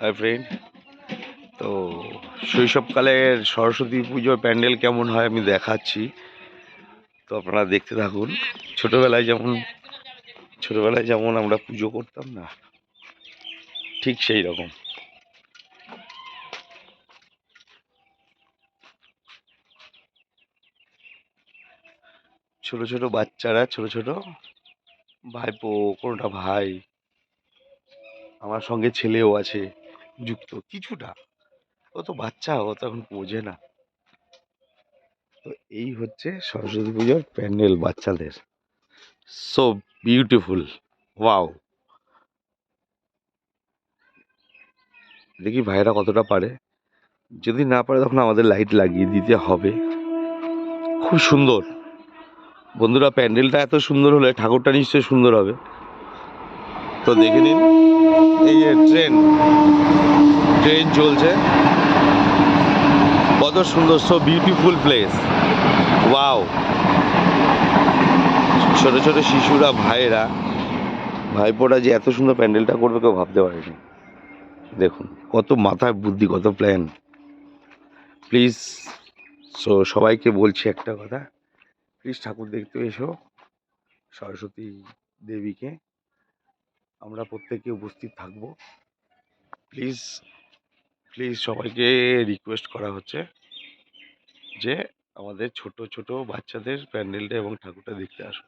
Hi friend তো শৈশবকালের সরস্বতী পুজোর প্যান্ডেল কেমন হয় আমি দেখাচ্ছি। তো আপনারা দেখতে থাকুন। ছোটোবেলায় যেমন ছোটোবেলায় যেমন আমরা পুজো করতাম না, ঠিক সেই রকম। ছোট ছোট বাচ্চারা, ছোট ছোট ভাইপো, কোনোটা ভাই, আমার সঙ্গে ছেলেও আছে। যুক্ত, কিছুটা। ও তো বাচ্চা, ও তো এখন বোঝে না। তো এই হচ্ছে সরস্বতী পুজোর প্যান্ডেল বাচ্চাদের। সো বিউটিফুল ওয়াও দেখি ভাইরা কতটা পারে। যদি না পারে তখন আমাদের লাইট লাগিয়ে দিতে হবে। খুব সুন্দর। বন্ধুরা, প্যান্ডেলটা এত সুন্দর হলে ঠাকুরটা নিশ্চয়ই সুন্দর হবে। তো দেখে নিন, এই যে ট্রেন ট্রেন চলছে। কত সুন্দর সো বিউটিফুল প্লেস ওয়াও ছোট ছোট শিশুরা, ভাইয়েরা, ভাইপোরা যে এত সুন্দর প্যান্ডেলটা করবে কেউ ভাবতে পারেনি। দেখুন, কত মাথায় বুদ্ধি, কত প্ল্যান প্লিজ সো সবাইকে বলছি একটা কথা। প্লিজ ঠাকুর দেখতে এসো, সরস্বতী দেবীকে। আমরা প্রত্যেকে উপস্থিত থাকব। প্লিজ প্লিজ সবাইকে রিকোয়েস্ট করা হচ্ছে যে আমাদের ছোট ছোট বাচ্চাদের প্যান্ডেলটা এবং ঠাকুরটা দেখতে আসুন।